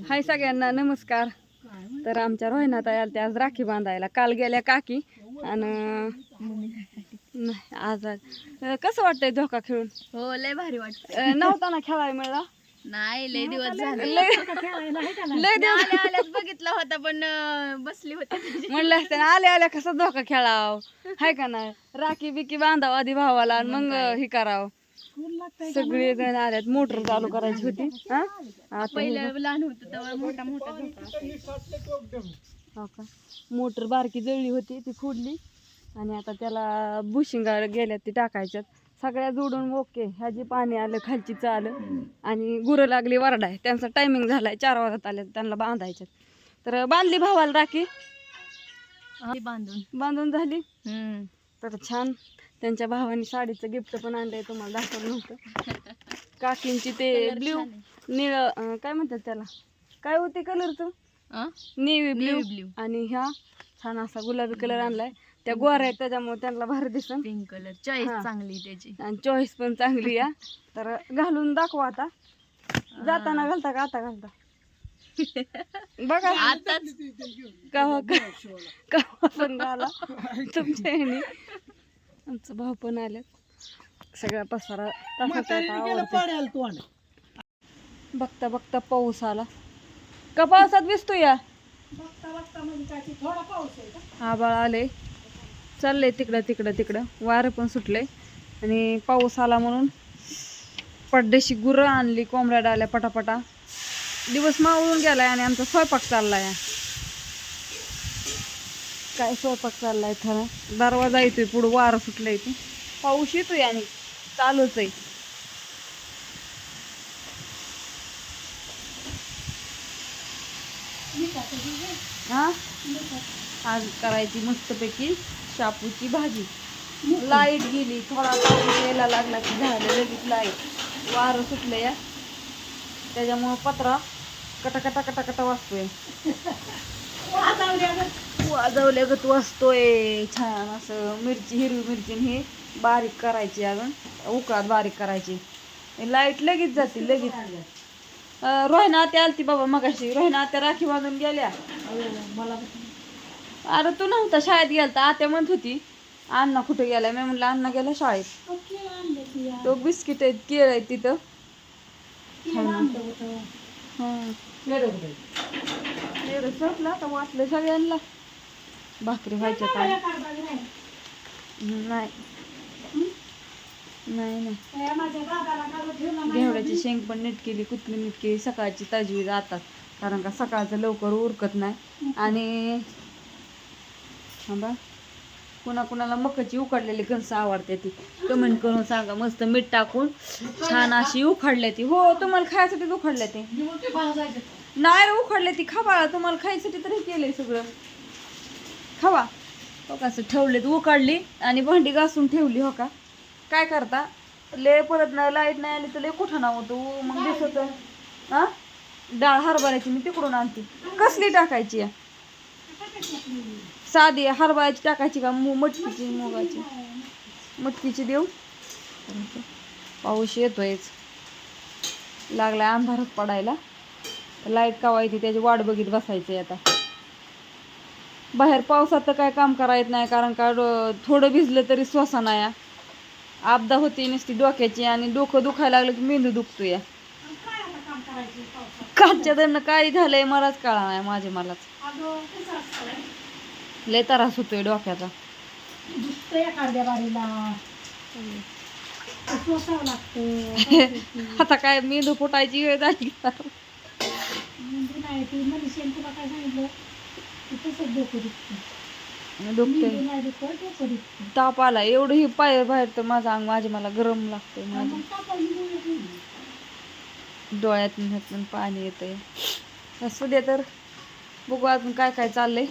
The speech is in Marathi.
हाय सगळ्यांना नमस्कार. तर आमच्या रोहिणात आल्या त्या आज राखी बांधायला. काल गेल्या काकी आणि आज कसं वाटतंय धोका खेळून? हो लय भारी वाटत नव्हता ना खेळायला मिळाला? नाही लय दिवस झाले. लय लय दिवस आल्या आल्याच बघितला होता पण बसली होती. म्हणलं असतं ना, आल्या आल्या कसं धोका खेळाव? हाय का नाही? राखी बिकी बांधाव आधी भावाला आणि मग हे करावं. सगळे जण आल्यात मोटर चालू करायची होती. हा? आता हे पहिलं लहान होतं तेव्हा मोठा मोठा झोका. हो का? मोटर बारकी जळली होती ती फोडली. आणि आता त्याला बुशिंगा गेल्यात ती टाकायच्यात. सगळ्या जोडून ओके ह्याची पाणी आलं खालची आलं आणि गुरं लागली वरडाय त्यांचा टायमिंग झालाय चार वाजत आले त्यांना बांधायच्यात. तर बांधली भावाला राखी. हा, ती बांधून. बांधून झाली. हम्म. तर छान त्यांच्या भावानी साडीचं गिफ्ट पण आणलंय तुम्हाला दाखवलं नव्हतं. काकींची ते Colour ब्ल्यू छान आहे. निळ अं, काय म्हणतात त्याला? काय होते कलरचं अं? Navy blue Navy blue. आणि ह्या छान असा गुलाबी कलर आणलाय. त्या गोऱ्या आहेत त्याच्यामुळे त्यांना भारी दिसन. पिंक कलर चॉईस हा. चांगली त्याची. आणि चॉईस पण चांगली या तर घालून दाखवा आता. जाताना घालता का आता घालता? बघा. आताच. कवा कवा पण घाला. तुमच्या ह्यानी. आमचं भाऊ पण आल्यात सगळा पसारा. बघता बघता पाऊस आला. का पावसात भिजतो या? आबाळ आले चाललंय तिकडं तिकडं तिकडं. वारं पण सुटलंय. आणि पाऊस आला म्हणून पड्डेशी गुरं आणली कोंबड्या डाल्या पटापटा. दिवस मावळून गेलाय आणि आमचा स्वयंपाक चाललाय. काय स्वयंपाक चाललाय खरं दरवाजा येतोय पुढं वारं सुटलंय ते पाऊस येतोय आणि चालूच आहे. हा? आज करायची मस्तपैकी शापूची भाजी. लाइट गेली थोडा पाऊस यायला लागला की झालं लगेच लाइट. वारं सुटलं या त्याच्यामुळं पत्रा कटा कटा कटा कटा वाजतोय वाजवल्यागत वाजतोय छान असं मिरची हिरवी मिरची हे बारीक करायची अजून. उकळात बारीक करायची. लाइट लगेच जाते लगेच. अं, रोहिणा त्या आलती बाबा मगाशी. रोहिणा त्या राखी बांधून गेल्या. अरे तू नव्हता शाळेत गेलता. आत्या म्हणत होती अण्णा कुठे गेलाय? मी म्हणलं अण्णा गेला शाळेत. तो बिस्किट आहेत केळ आहेत तिथं. हं. संपला आता वाटलं सगळ्यांना. भाकरी व्हायच्या काय नाही. नाही. नाही घेवड्याची शेंग पण नीट केली कुठली नीट केली सकाळची ताजवी जातात. कारण का सकाळचं लवकर उरकत नाही. आणि थांबा. कुणा कुणाला मकाची उकडलेली कणसं आवडते ती. कमेंट करून सांगा मस्त मीठ टाकून छान अशी उखडल्या ती. हो तुम्हाला खायसाठी उखडल्या ती. नाही रे उखडले ती खावा तुम्हाला खायसाठी तरी केलंय सगळं. खावा. हो का असं ठेवले उकाडली आणि भांडी घासून ठेवली हो का. काय करता? ले परत नाही लाइट नाही आली तर लय कुठं ना होतो मग दिसत हा? डाळ हरभऱ्याची मी तिकडून आणते. कसली टाकायची या? साधी हरभऱ्याची टाकायची का मु मटकीची मुगाची? मटकीची देऊ? पाऊस येतोयच. लागलाय अंधारच पडायला. लाइट कावा येते त्याची वाट बघित बसायचंय आता. बाहेर पावसात तर काय काम करा येत नाही कारण का थोडं भिजलं तरी श्वासा या. आपदा होती नुसती डोक्याची आणि डोकं दुखायला लागलं की मेंदू दुखतो या. कालच्या दरनं काय झालंय मलाच कळा नाही माझे मलाच. लय त्रास होतोय डोक्याचा. आता काय मेंदू फुटायची वेळ झाली ताप आला. एवढं ही पाय बाहेर तर माझा अंग माझे मला गरम लागतंय माझं. डोळ्यातून ह्यातून पाणी येतंय. असू दे तर. बघू अजून काय काय चाललंय.